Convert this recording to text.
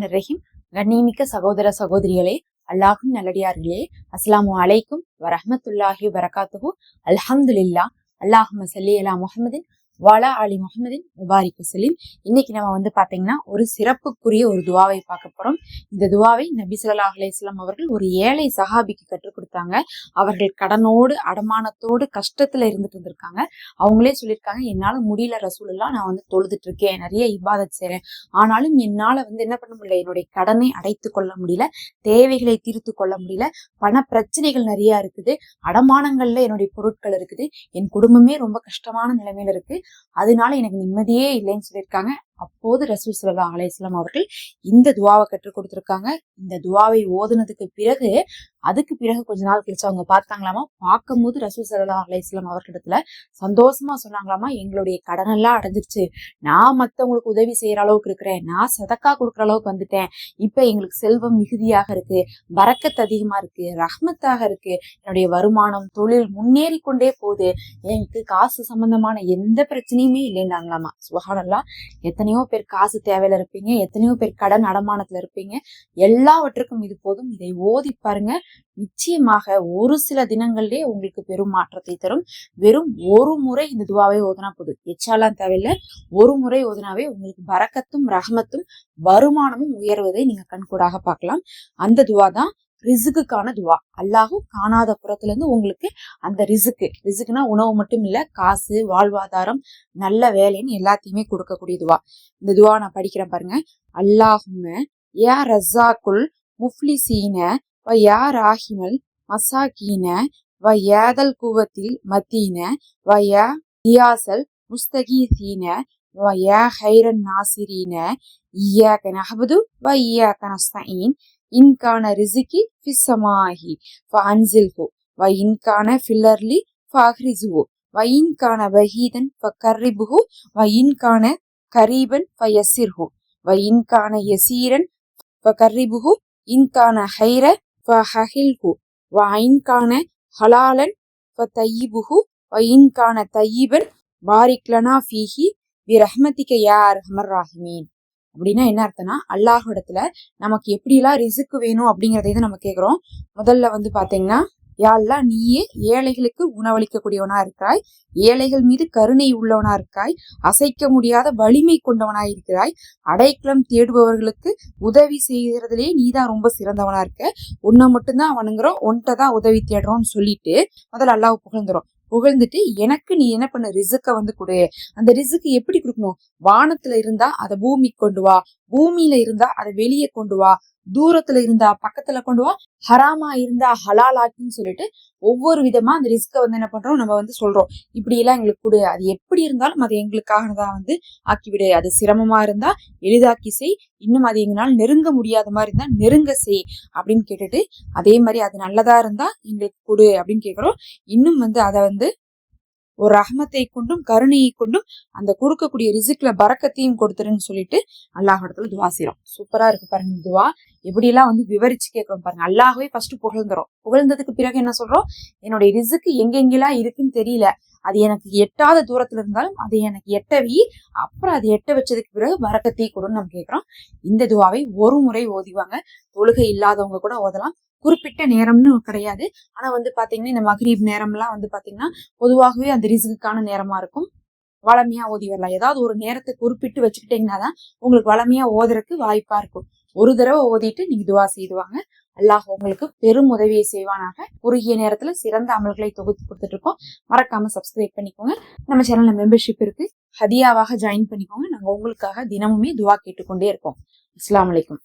ரஹ்மான் ரஹீம் கண்ணியமிக்க சகோதர சகோதரிகளே அல்லாஹும் நல்லடியார்களே அஸ்லாமு அலைக்கும் வரஹமத்துல்லாஹி வரகாத்துஹு அல்ஹம்துலில்லா அல்லாஹும் சல்லி அலா முஹமதின் வாலா அலி முகமதின் முபாரிக் வசலீம். இன்னைக்கு நம்ம வந்து பாத்தீங்கன்னா ஒரு சிறப்புக்குரிய ஒரு துவாவை பார்க்க போறோம். இந்த துவாவை நபி சொல்லா அலிஸ்லாம் அவர்கள் ஒரு ஏழை சஹாபிக்கு கற்றுக் கொடுத்தாங்க. அவர்கள் கடனோடு அடமானத்தோடு கஷ்டத்துல இருந்துட்டு இருந்திருக்காங்க அவங்களே சொல்லியிருக்காங்க என்னால முடியல ரசூலெல்லாம் நான் வந்து தொழுதுட்டு இருக்கேன் நிறைய இபாதத் செய்றேன். ஆனாலும் என்னால வந்து என்ன பண்ண முடியல? என்னுடைய கடனை அடைத்து கொள்ள முடியல. தேவைகளை தீர்த்து கொள்ள முடியல. பண பிரச்சனைகள் நிறைய இருக்குது. அடமானங்கள்ல என்னுடைய பொருட்கள் இருக்குது. என் குடும்பமே ரொம்ப கஷ்டமான நிலைமையில இருக்கு. அதனால எனக்கு நிம்மதியே இல்லைன்னு சொல்லியிருக்காங்க. அப்போது ரசூல் சல்லா அலையம் அவர்கள் இந்த துவாவை கற்றுக் கொடுத்துருக்காங்க. இந்த துவாவை ஓதுனதுக்கு பிறகு அதுக்கு பிறகு கொஞ்ச நாள் கழிச்சு அவங்க பார்த்தாங்களாமா? பார்க்கும் போது ரசூல் சல்லா அலையம் அவர்களிடத்துல சந்தோஷமா சொன்னாங்களாமா? எங்களுடைய கடனெல்லாம் அடைஞ்சிருச்சு. நான் மத்தவங்களுக்கு உதவி செய்யற அளவுக்கு இருக்கிறேன். நான் சதக்கா கொடுக்குற அளவுக்கு வந்துட்டேன். இப்ப எங்களுக்கு செல்வம் மிகுதியாக இருக்கு. வரக்கத்து அதிகமா இருக்கு. ரஹ்மத்தாக இருக்கு. என்னுடைய வருமானம் தொழில் முன்னேறி கொண்டே போகுது. எனக்கு காசு சம்பந்தமான எந்த பிரச்சனையுமே இல்லைன்னாங்களாமா? சுபஹானல்லா. எத்தனையோ பேர் காசு தேவையில இருப்பீங்க எத்தனையோ பேர் கடன் அடமானத்துல இருப்பீங்க. எல்லாவற்றுக்கும் இது போதும். இதை ஓதி பாருங்க. நிச்சயமாக ஒரு சில தினங்கள்லயே உங்களுக்கு பெரும் மாற்றத்தை தரும். வெறும் ஒரு முறை இந்த துவாவை ஓதுனா போதும். எச்சாலாம் தேவையில்லை. ஒரு முறை ஓதுனாவே உங்களுக்கு பரக்கத்தும் ரகமத்தும் வருமானமும் உயர்வதை நீங்க கண்கூடாக பார்க்கலாம். அந்த துவா தான் ரிசுக்குக்கான துவா. அல்லாஹும் காணாத புறத்துல இருந்து உங்களுக்கு அந்த ரிசுக்கு. ரிசுக்குனா உணவு மட்டும் இல்ல காசு வாழ்வாதாரம் நல்ல வேலைன்னு எல்லாத்தையுமே கொடுக்கக்கூடிய துவா. இந்த துவா நான் படிக்கிறேன் பாருங்க. அல்லாஹும்ம யா ரஸாக்குல் முஃப்லிசீன வ யா ராஹிமல் மசாக்கீன வ யாதல் குவத்தில் மத்தீன வ யா தியாசல் முஸ்தகீசீன வ யா ஹைரன் நாசிரீன. இய்யாக நஹபது வ இய்யாக நஸ்தீன் இன்கான ரிசிக்கி ரிசிகி ஃபிஸ்ஸமாஹி ஃபஅன்சில்ஹு வ இன்கான ஃபில்லர்லி ஃபஅஹ்ரிசுஹு வ இன்கான வஹீதன் ஃபகர்ரிபுஹு வ இன்கான கரீபன் ஃபயஸ்ஸிர்ஹு வ இன்கான யசீரன் ஃபகர்ரிபுஹு இன் இன்கான ஹைர ஃபஹஹில்ஹு வ இன்கான ஹலாலன் ஃபதய்யிபுஹு வ இன்கான கான பாரிக்லனா பாரிக் லனா ஃபீஹி பிரஹ்மதிக யா அர்ஹமர் ராஹிமீன். அப்படின்னா என்ன அர்த்தம்னா அல்லாஹிடத்துல நமக்கு எப்படிலாம் ரிசுக்கு வேணும் அப்படிங்கிறத இதை நம்ம கேட்குறோம். முதல்ல வந்து பார்த்தீங்கன்னா யாழ்லாம் நீயே ஏழைகளுக்கு உணவளிக்கக்கூடியவனா இருக்காய் ஏழைகள் மீது கருணை உள்ளவனா இருக்காய் அசைக்க முடியாத வலிமை கொண்டவனா இருக்கிறாய். அடைக்கலம் தேடுபவர்களுக்கு உதவி செய்யறதுலயே நீதான் ரொம்ப சிறந்தவனா இருக்க. உன்னை மட்டும்தான் வணங்குறோம் ஒன்ட்ட தான் உதவி தேடுறோம்னு சொல்லிட்டு முதல்ல அல்லாஹ் புகழ்ந்துரும். புகழ்ந்துட்டு எனக்கு நீ என்ன பண்ண? ரிசுக்க வந்து கொடு. அந்த ரிசுக்கு எப்படி கொடுக்கணும்? வானத்துல இருந்தா அதை பூமிக்கு கொண்டு வா. பூமியில இருந்தா அதை வெளியே கொண்டு வா. தூரத்துல இருந்தா பக்கத்துல கொண்டு வா. ஹராமா இருந்தா ஹலால் ஆக்கின்னு சொல்லிட்டு ஒவ்வொரு விதமா அந்த ரிஸ்க வந்து என்ன பண்றோம்? நம்ம வந்து சொல்றோம். இப்படி எல்லாம் எங்களுக்கு கொடு அது எப்படி இருந்தாலும் அது எங்களுக்காக தான் வந்து ஆக்கிவிடு. அது சிரமமா இருந்தா எளிதாக்கி செய். இன்னும் அது எங்களால் நெருங்க முடியாத மாதிரி இருந்தா நெருங்க செய் அப்படின்னு கேட்டுட்டு அதே மாதிரி அது நல்லதா இருந்தா எங்களுக்கு கொடு அப்படின்னு கேக்குறோம். இன்னும் வந்து அதை வந்து ஒரு ரஹமத்தை கொண்டும் கருணையை கொண்டும் அந்த கொடுக்கக்கூடிய ரிசிக்ல பறக்கத்தையும் கொடுத்துருன்னு சொல்லிட்டு அல்லாஹ் இடத்துல துவா செய்யறோம் சூப்பரா இருக்கு பாருங்க துவா. எப்படியெல்லாம் வந்து விவரிச்சு கேட்கணும் பாருங்க. அல்லாஹவே ஃபர்ஸ்ட் புகழ்ந்துரும் புகழ்ந்ததுக்கு பிறகு என்ன சொல்றோம்? என்னுடைய ரிசுக்கு எங்கெங்கெல்லாம் இருக்குன்னு தெரியல. அது எனக்கு எட்டாத தூரத்துல இருந்தாலும் அது எனக்கு எட்டவி அப்புறம் அது எட்ட வச்சதுக்கு பிறகு வரக்கத்தை கொடுன்னு நம்ம கேட்கிறோம் இந்த துவாவை ஒரு முறை ஓதிவாங்க. தொழுகை இல்லாதவங்க கூட ஓதலாம். குறிப்பிட்ட நேரம்னு கிடையாது. ஆனா வந்து பாத்தீங்கன்னா இந்த மகரீப் நேரம்லாம் வந்து பாத்தீங்கன்னா பொதுவாகவே அந்த ரிசுக்குக்கான நேரமா இருக்கும். வளமையா ஓதி வரலாம். ஏதாவது ஒரு நேரத்தை குறிப்பிட்டு வச்சுக்கிட்டீங்கன்னா தான் உங்களுக்கு வளமையா ஓதுறதுக்கு வாய்ப்பா இருக்கும். ஒரு தடவை ஓதிட்டு நீங்க துவா செய்துவாங்க அல்லாஹ் உங்களுக்கு பெரும் உதவியை செய்வானாக. குறுகிய நேரத்துல சிறந்த அமல்களை தொகுத்து கொடுத்துட்டு இருக்கோம் மறக்காம சப்ஸ்கிரைப் பண்ணிக்கோங்க. நம்ம சேனல்ல மெம்பர்ஷிப் இருக்கு. ஹதியாவாக ஜாயின் பண்ணிக்கோங்க. நாங்க உங்களுக்காக தினமுமே துவா கேட்டுக்கொண்டே இருக்கோம் அஸ்லாம் வலைக்கும்